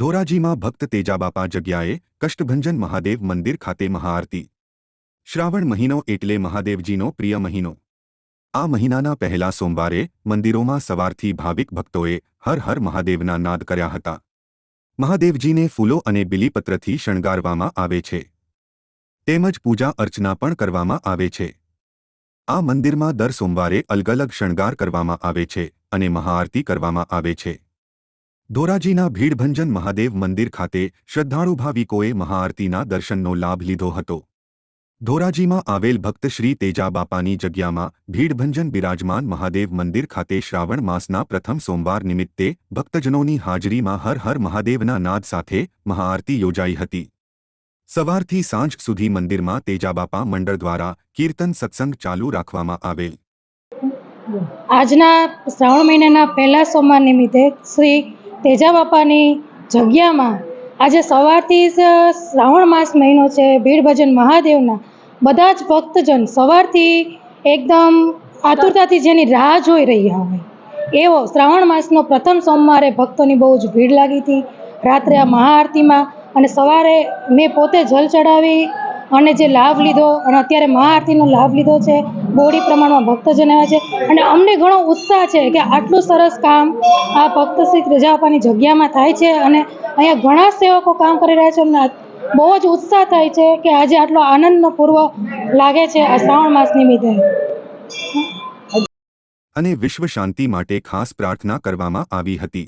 ધોરાજીમાં ભક્ત તેજાબાપા જગ્યાએ કષ્ટભંજન મહાદેવ મંદિર ખાતે મહાઆરતી. શ્રાવણ મહિનો એટલે મહાદેવજીનો પ્રિય મહિનો. આ મહિનાના પહેલા સોમવારે મંદિરોમાં સવારથી ભાવિક ભક્તોએ હર હર મહાદેવના નાદ કર્યા હતા. મહાદેવજીને ફૂલો અને બિલીપત્રથી શણગારવામાં આવે છે. તેમજ પૂજા અર્ચના પણ કરવામાં આવે છે. આ મંદિરમાં દર સોમવારે અલગ અલગ શણગાર કરવામાં આવે છે અને મહાઆરતી કરવામાં આવે છે. ધોરાજીના ભીડભંજન મહાદેવ મંદિર ખાતે શ્રદ્ધાળુ ભાવિકોએ મહાઆરતીના દર્શનનો લાભ લીધો હતો. ધોરાજીમાં આવેલ ભક્ત શ્રી તેજાબાપાની જગ્યામાં ભીડભંજન બિરાજમાન મહાદેવ મંદિર ખાતે શ્રાવણ માસના પ્રથમ સોમવાર નિમિત્તે ભક્તજનોની હાજરીમાં હર હર મહાદેવના નાદ સાથે મહાઆરતી યોજાઈ હતી. સવારથી સાંજ સુધી મંદિરમાં તેજાબાપા મંડળ દ્વારા કીર્તન સત્સંગ ચાલુ રાખવામાં આવેલ. આજના શ્રાવણ મહિનાના પહેલા સોમવાર નિમિત્તે શ્રી તેજા બાપાની જગ્યામાં આજે સવારથી જ શ્રાવણ માસ મહિનો છે, ભીડ ભજન મહાદેવના, બધા જ ભક્તજન સવારથી એકદમ આતુરતાથી જેની રાહ જોઈ રહ્યા હોય. એવો શ્રાવણ માસનો પ્રથમ સોમવારે ભક્તોની બહુ જ ભીડ લાગી હતી. રાત્રે આ મહાઆરતીમાં અને સવારે મેં પોતે જલ ચડાવી અને જે લાભ લીધો અને અત્યારે મહાઆરતીનો લાભ લીધો છે બહોળી પ્રમાણમાં ભક્તજન આવ્યા છે. અને અમને ઘણો ઉત્સાહ છે કે આટલું સરસ કામ આ ભક્ત શ્રી ત્રેજાબાપાની જગ્યામાં થાય છે અને અહીંયા ઘણા સેવકો કામ કરી રહ્યા છે. અમને બહુ જ ઉત્સાહ થાય છે કે આજે આટલો આનંદનો લાગે છે આ શ્રાવણ માસ નિમિત્તે. અને વિશ્વ શાંતિ માટે ખાસ પ્રાર્થના કરવામાં આવી હતી.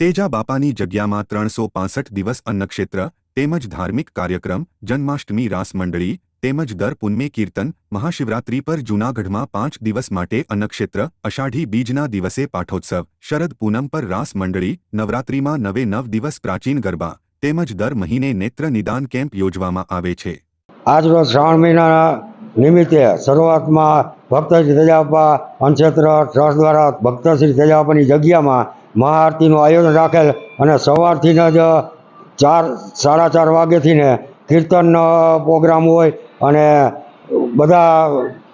તેજા બાપાની જગ્યામાં ત્રણસો દિવસ અન્નક્ષેત્ર તેમજ ધાર્મિક કાર્યક્રમ, જન્માષ્ટમી રાસ મંડળી તેમજ દર પુનમે કીર્તન, મહાશિવરાત્રી પર જૂનાગઢમાં પાંચ દિવસ માટે અન્નક્ષેત્ર, અષાઢી બીજના દિવસે પાઠોત્સવ, શરદ પૂનમ પર રાસ મંડળી, નવરાત્રીમાં નવે નવ દિવસ પ્રાચીન ગરબા, તેમજ દર મહિને નેત્ર નિદાન કેમ્પ યોજવામાં આવે છે. આજરોજ શ્રાવણ મહિનાના નિમિત્તે શરૂઆતમાં ભક્ત શ્રી તેજાપા અનક્ષેત્ર ટ્રસ્ટ દ્વારા ભક્ત શ્રી તેજાપાની જગ્યામાં મહાઆરતીનું આયોજન રાખેલ અને સવારથી જ ચાર, સાડા ચાર વાગ્યાથી ને કીર્તનનો પ્રોગ્રામ હોય અને બધા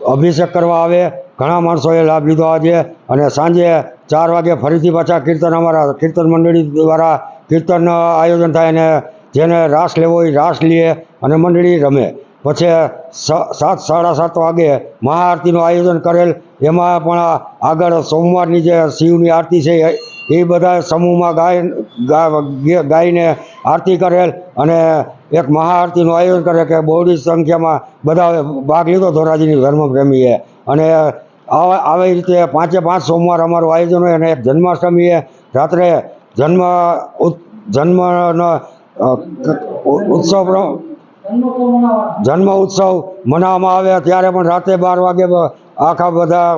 અભિષેક કરવા આવે. ઘણા માણસોએ લાભ લીધો આજે. અને સાંજે ચાર વાગે ફરીથી પાછા કીર્તન અમારા કીર્તન મંડળી દ્વારા કીર્તન આયોજન થાય અને જેને રાસ લેવો હોય રાસ લે અને મંડળી રમે. પછી સાત, સાડા સાત વાગે મહાઆરતીનું આયોજન કરેલ. એમાં પણ આગળ સોમવારની જે શિવની આરતી છે એ બધા સમૂહમાં ગાય ગાઈને આરતી કરેલ અને એક મહાઆરતીનું આયોજન કરે કે બહોળી સંખ્યામાં બધા ભાગ લીધો ધોરાજીની ધર્મપ્રેમીએ. અને આવી રીતે પાંચે પાંચ સોમવાર અમારું આયોજન હોય અને એક જન્માષ્ટમીએ રાત્રે જન્મ જન્મનો ઉત્સવ જન્મ ઉત્સવ મનાવવામાં આવે ત્યારે પણ રાતે બાર વાગે આખા બધા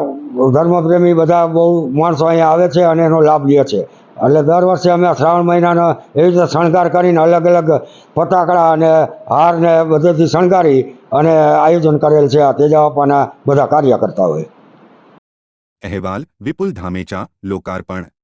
ધર્મપ્રેમી બધા બહુ માણસો અહીંયા આવે છે અને એનો લાભ લે છે. એટલે દર વર્ષે અમે શ્રાવણ મહિનાનો એવી રીતે શણગાર કરીને અલગ અલગ ફટાકડા અને હાર ને બધેથી શણગારી અને આયોજન કરેલ છે આ તેજાવાપાના બધા કાર્યકર્તાઓએ અહેવાલ, વિપુલ ધામેચા, લોકાર્પણ.